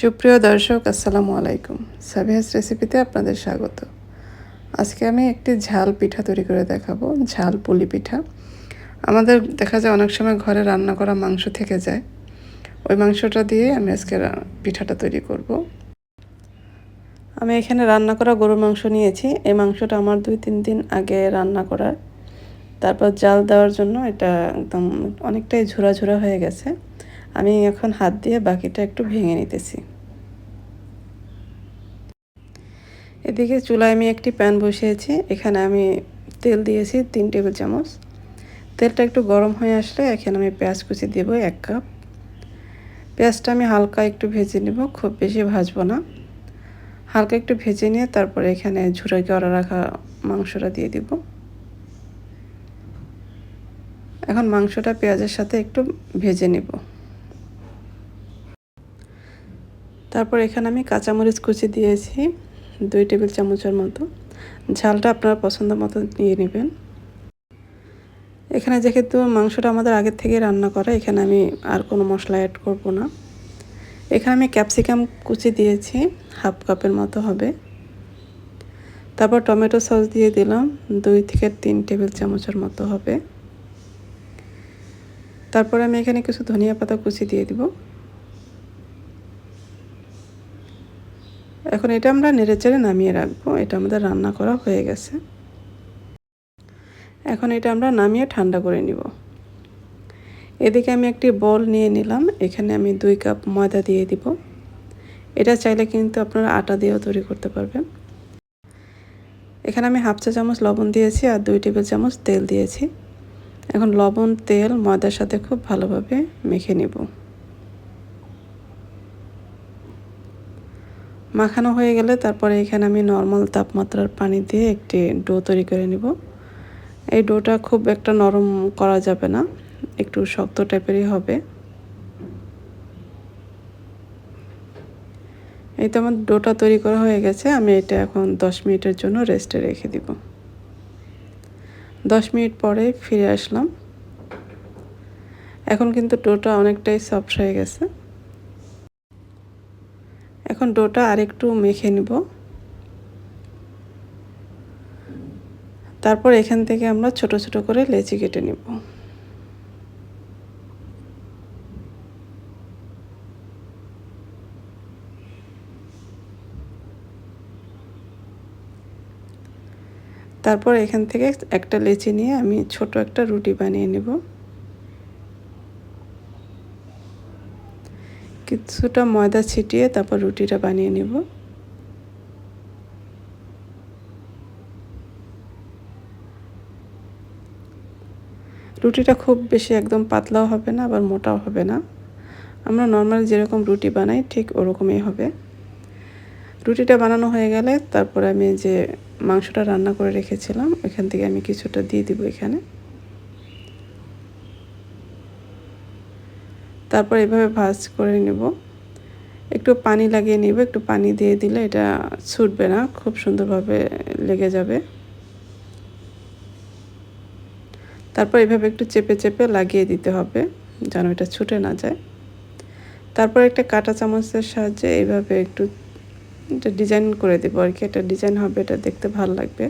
সুপ্রিয় দর্শক, আসসালামু আলাইকুম। সাবিহাস রেসিপিতে আপনাদের স্বাগত। আজকে আমি একটি ঝাল পিঠা তৈরি করে দেখাবো, ঝাল পুলি পিঠা। আমাদের দেখা যায় অনেক সময় ঘরে রান্না করা মাংস থেকে যায়। ওই মাংসটা দিয়ে আমি আজকে পিঠাটা তৈরি করব। আমি এখানে রান্না করা গরুর মাংস নিয়েছি। এই মাংসটা আমার দুই তিন দিন আগে রান্না করার। তারপর জাল দেওয়ার জন্য এটা একদম অনেকটাই ঝোরা ঝোরা হয়ে গেছে। আমি এখন হাত দিয়ে বাকিটা একটু ভেঙে নিতেছি। এদিকে চুলায় আমি একটি প্যান বসিয়েছি, এখানে আমি তেল দিয়েছি তিন টেবিল চামচ। তেলটা একটু গরম হয়ে আসলে এখানে আমি পেঁয়াজ কুচি দেব এক কাপ। পেঁয়াজটা আমি হালকা একটু ভেজে নেব, খুব বেশি ভাজবো না। হালকা একটু ভেজে নিয়ে তারপরে এখানে ঝুড়ে করা রাখা মাংসটা দিয়ে দিব। এখন মাংসটা পেঁয়াজের সাথে একটু ভেজে নেব। তারপর এখানে আমি কাঁচামরিচ কুচি দিয়েছি, দুই টেবিল চামচের মতো। ঝালটা আপনার পছন্দ মতো নিয়ে নেবেন। এখানে যেহেতু মাংসটা আমাদের আগের থেকে রান্না করা, এখানে আমি আর কোনো মশলা অ্যাড করব না। এখানে আমি ক্যাপসিকাম কুচি দিয়েছি, হাফ কাপের মতো হবে। তারপর টমেটো সস দিয়ে দিলাম, দুই থেকে তিন টেবিল চামচের মতো হবে। তারপরে আমি এখানে কিছু ধনিয়া পাতা কুচি দিয়ে দিব। এখন এটা আমরা নেড়েচেড়ে নামিয়ে রাখব। এটা আমাদের রান্না করা হয়ে গেছে। এখন এটা আমরা নামিয়ে ঠান্ডা করে নিব। এদিকে আমি একটি বল নিয়ে নিলাম। এখানে আমি দুই কাপ ময়দা দিয়ে দিব। এটা চাইলে কিন্তু আপনারা আটা দিয়েও তৈরি করতে পারবেন। এখানে আমি হাফ চা চামচ লবণ দিয়েছি আর দুই টেবিল চামচ তেল দিয়েছি। এখন লবণ, তেল, ময়দার সাথে খুব ভালোভাবে মেখে নেব। মাখানো হয়ে গেলে তারপরে এখানে আমি নর্মাল তাপমাত্রার পানি দিয়ে একটি ডো তৈরি করে নিব। এই ডোটা খুব একটা নরম করা যাবে না, একটু শক্ত টাইপেরই হবে। এই তো আমার ডোটা তৈরি করা হয়ে গেছে, আমি এটা এখন দশ মিনিটের জন্য রেস্টে রেখে দিব। দশ মিনিট পরে ফিরে আসলাম। এখন কিন্তু ডোটা অনেকটাই সফট হয়ে গেছে। এখন ডোটা আরেকটু মেখে নিব। তারপর এখান থেকে আমরা ছোট ছোট করে লেচি কেটে নিব। তারপর এখান থেকে একটা লেচি নিয়ে আমি ছোট একটা রুটি বানিয়ে নেব। কিছুটা ময়দা ছিটিয়ে তারপর রুটিটা বানিয়ে নেব। রুটিটা খুব বেশি একদম পাতলাও হবে না, আবার মোটাও হবে না। আমরা নর্মালি যেরকম রুটি বানাই, ঠিক ওরকমই হবে। রুটিটা বানানো হয়ে গেলে তারপরে আমি যে মাংসটা রান্না করে রেখেছিলাম এখান থেকে আমি কিছুটা দিয়ে দিব এখানে। তারপর এভাবে ভাজ করে নেব। একটু পানি লাগিয়ে নিব, একটু পানি দিয়ে দিলে এটা ছুটবে না, খুব সুন্দরভাবে লেগে যাবে। তারপর এভাবে একটু চেপে চেপে লাগিয়ে দিতে হবে, যেন এটা ছুটে না যায়। তারপর একটা কাটা চামচের সাহায্যে এইভাবে একটু এটা ডিজাইন করে দেবো আর কি, এটা ডিজাইন হবে, এটা দেখতে ভালো লাগবে।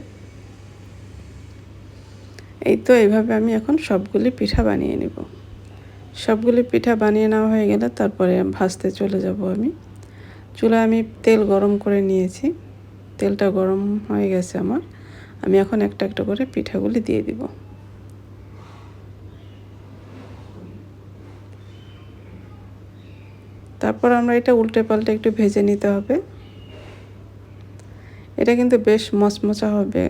এই তো এইভাবে আমি এখন সবগুলি পিঠা বানিয়ে নেব। সবগুলি পিঠা বানিয়ে নেওয়া হয়ে গেলে তারপরে ভাজতে চলে যাব আমি। চুলায় আমি তেল গরম করে নিয়েছি। তেলটা গরম হয়ে গেছে আমার। আমি এখন একটা একটা করে পিঠাগুলি দিয়ে দিব। তারপর আমরা এটা উল্টে পাল্টে একটু ভেজে নিতে হবে। এটা কিন্তু বেশ মচমচা হবে।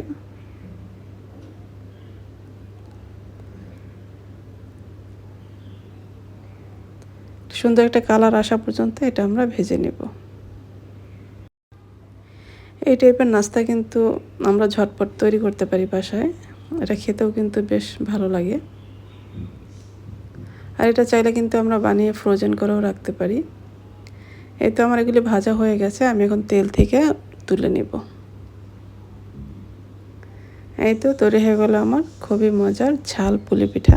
সুন্দর একটা কালার আসা পর্যন্ত এটা আমরা ভেজে নেব। এই টাইপের নাস্তা কিন্তু আমরা ঝটপট তৈরি করতে পারি বাসায়। এটা খেতেও কিন্তু বেশ ভালো লাগে। আর এটা চাইলে কিন্তু আমরা বানিয়ে ফ্রোজেন করেও রাখতে পারি। এই তো আমার এগুলি ভাজা হয়ে গেছে, আমি এখন তেল থেকে তুলে নেব। এই তো তৈরি হয়ে গেলো আমার খুবই মজার ঝাল পুলি পিঠা।